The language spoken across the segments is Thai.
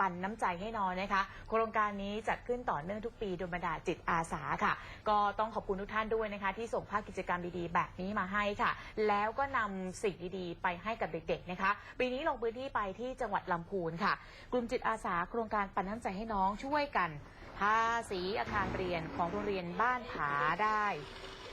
ปันน้ำใจให้น้องนะคะ โครงการนี้จัดขึ้นต่อเนื่องทุกปีโดยบรรดาจิตอาสาค่ะ ก็ต้องขอบคุณทุกท่านด้วยนะคะ ที่ส่งภาพกิจกรรมดีๆ แบบนี้มาให้ค่ะ แล้วก็นำสิ่งดีๆ ไปให้กับเด็กๆนะคะ ปีนี้ลงพื้นที่ไปที่จังหวัดลำพูนค่ะ กลุ่มจิตอาสาโครงการปันน้ำใจให้น้องช่วยกันทาสีอาคารเรียนของโรงเรียนบ้านผาได้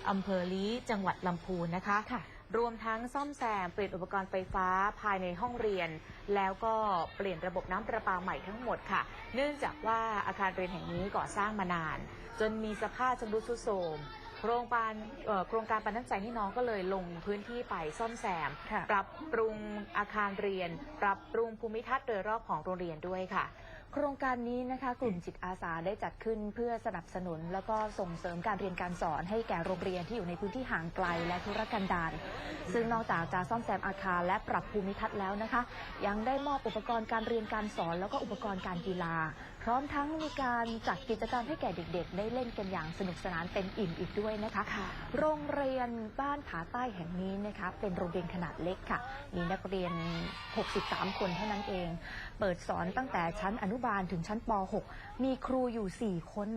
อำเภอลี้จังหวัดลำพูนนะคะค่ะ รวมทั้งซ่อมแซมเปลี่ยนอุปกรณ์ไฟฟ้าภายในห้องเรียน แล้วก็เปลี่ยนระบบน้ำประปาใหม่ทั้งหมดค่ะ เนื่องจากว่าอาคารเรียนแห่งนี้ก่อสร้างมานาน จนมีสภาพชำรุดทรุดโทรมโครงการเอ่อโครงการปันน้ำใจให้น้องก็เลยลงพื้นที่ไปซ่อมแซมค่ะปรับปรุงอาคารเรียน ปรับปรุงภูมิทัศน์โดยรอบของโรงเรียนด้วยค่ะโครงการนี้นะคะกลุ่มจิตอาสาได้จัดขึ้นเพื่อสนับสนุน แล้วก็ส่งเสริมการเรียนการสอนให้แก่โรงเรียนที่อยู่ในพื้นที่ห่างไกลและธุรกันดารซึ่งนอกจากจะซ่อมแซมอาคารและปรับภูมิทัศน์แล้วนะคะ ยังได้มอบอุปกรณ์การเรียนการสอน แล้วก็อุปกรณ์การกีฬา พร้อมทั้งมีการจัดกิจกรรมให้แก่เด็กๆ ได้เล่นกันอย่างสนุกสนานเต็มอิ่มอีกด้วยนะคะ โรงเรียนบ้านผาใต้แห่งนี้นะคะเป็นโรงเรียนขนาดเล็กค่ะ มีนักเรียน 63 คนเท่านั้นเอง เปิดสอนตั้งแต่ชั้นอนุบาลถึงชั้นป .6 มีครูอยู่ 4 คน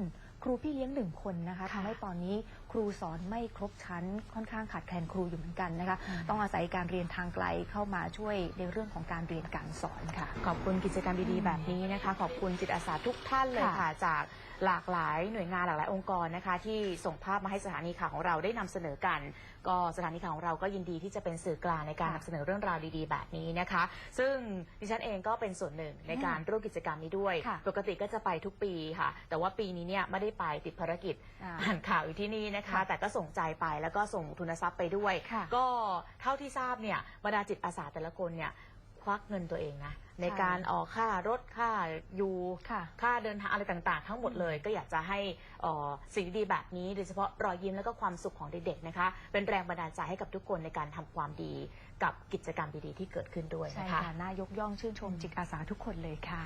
ครูพี่เลี้ยงหนึ่งคนนะคะทำให้ตอนนี้ครูสอนไม่ครบชั้นค่อนข้างขาดแคลนครูอยู่เหมือนกันนะคะอืมต้องอาศัยการเรียนทางไกลเข้ามาช่วยในเรื่องของการเรียนการสอนค่ะ ขอบคุณกิจกรรมดีๆแบบนี้นะคะ ขอบคุณจิตอาสาทุกท่านเลยค่ะค่ะจากหลากหลายหน่วยงานหลากหลายองค์กรนะคะ ที่ส่งภาพมาให้สถานีข่าวของเราได้นำเสนอกัน ก็สถานีข่าวของเราก็ยินดีที่จะเป็นสื่อกลางในการนำเสนอเรื่องราวดีๆ แบบนี้นะคะ ซึ่งดิฉันเองก็เป็นส่วนหนึ่งในการร่วมกิจกรรมนี้ด้วยค่ะปกติก็จะไปทุกปีค่ะ แต่ว่าปีนี้เนี่ยไม่ได้ไปติดภารกิจอ่าอ่านข่าวอยู่ที่นี่นะคะค่ะแต่ก็ส่งใจไปแล้วก็ส่งทุนทรัพย์ไปด้วยค่ะก็เท่าที่ทราบเนี่ยบรรดาจิตอาสาแต่ละคนเนี่ยควักเงินตัวเองนะในใช่การออกค่ารถค่าอยู่ค่ะค่าเดินทางอะไรต่างๆ ทั้งหมดเลยก็อยากจะให้เอ่อสิ่งดีๆแบบนี้โดยเฉพาะรอยยิ้มและก็ความสุขของเด็กๆนะคะ เป็นแรงบันดาลใจให้กับทุกคนในการทำความดีกับกิจกรรมดีๆที่เกิดขึ้นด้วยใช่นะคะค่ะน่ายกย่องชื่นชมจิตอาสาทุกคนเลยค่ะ